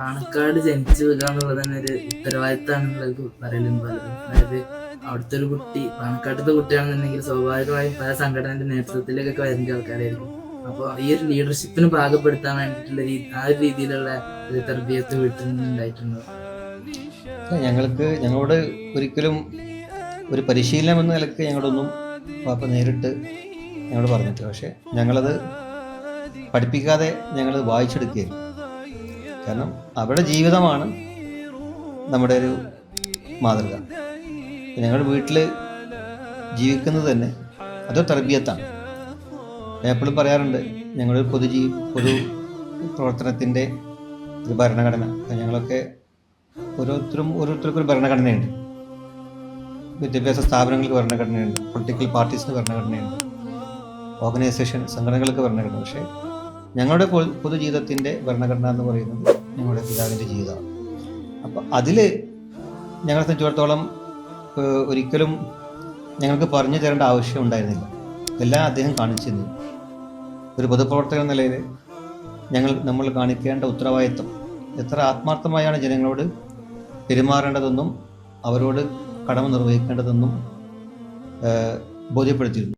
പാണക്കാട് ജനിച്ചു വരിക എന്നുള്ളത് തന്നെ ഒരു ഉത്തരവാദിത്തമാണെന്നുള്ളത് പറയലുണ്ട്. പലരും അതായത് അവിടുത്തെ ഒരു കുട്ടി പാണക്കാട്ടത്തെ കുട്ടിയാണെന്നുണ്ടെങ്കിൽ സ്വാഭാവികമായും പല സംഘടനയുടെ നേതൃത്വത്തിലേക്കൊക്കെ വരുന്ന ആൾക്കാരായിരിക്കും. അപ്പോൾ ഈ ഒരു ലീഡർഷിപ്പിന് പാകപ്പെടുത്താൻ വേണ്ടിയിട്ടുള്ള രീതി ആ ഒരു രീതിയിലുള്ള ഒരു തർബീയത്ത് വീട്ടിൽ നിന്നുണ്ടായിട്ടുണ്ട് ഞങ്ങൾക്ക് ഞങ്ങളോട് ഒരിക്കലും ഒരു പരിശീലനം എന്ന നിലയ്ക്ക് ഞങ്ങളൊന്നും പാപ്പ നേരിട്ട് ഞങ്ങളോട് പറഞ്ഞിട്ടില്ല. പക്ഷേ ഞങ്ങളത് പഠിപ്പിക്കാതെ ഞങ്ങൾ വായിച്ചെടുക്കുകയായിരുന്നു. കാരണം അവരുടെ ജീവിതമാണ് നമ്മുടെ ഒരു മാതൃക. ഞങ്ങൾ വീട്ടിൽ ജീവിക്കുന്നത് തന്നെ അത് തർബിയത്താണ്. എപ്പോഴും പറയാറുണ്ട് ഞങ്ങളൊരു പൊതുജീ പൊതു പ്രവർത്തനത്തിന്റെ ഒരു ഭരണഘടന. ഞങ്ങളൊക്കെ ഓരോരുത്തരും ഓരോരുത്തർക്കും ഒരു ഭരണഘടനയുണ്ട്. വിദ്യാഭ്യാസ സ്ഥാപനങ്ങൾക്ക് ഭരണഘടനയുണ്ട് പൊളിറ്റിക്കൽ പാർട്ടീസിന് ഭരണഘടനയുണ്ട് ഓർഗനൈസേഷൻ സംഘടനകൾക്ക് ഭരണഘടന പക്ഷേ ഞങ്ങളുടെ പൊതുജീവിതത്തിന്റെ ഭരണഘടന എന്ന് പറയുന്നത് ഞങ്ങളുടെ പിതാവിന്റെ ജീവിതമാണ്. അപ്പോൾ അതിൽ ഞങ്ങളെ സംബന്ധിച്ചിടത്തോളം ഒരിക്കലും ഞങ്ങൾക്ക് പറഞ്ഞു തരേണ്ട ആവശ്യം ഉണ്ടായിരുന്നില്ല. എല്ലാം അദ്ദേഹം കാണിച്ചിരുന്നു. ഒരു പൊതുപ്രവർത്തകൻ എന്ന നിലയിൽ ഞങ്ങൾ നമ്മൾ കാണിക്കേണ്ട ഉത്തരവാദിത്വം എത്ര ആത്മാർത്ഥമായാണ് ജനങ്ങളോട് പെരുമാറേണ്ടതെന്നും അവരോട് കടമ നിർവഹിക്കേണ്ടതെന്നും ബോധ്യപ്പെടുത്തിയിരുന്നു.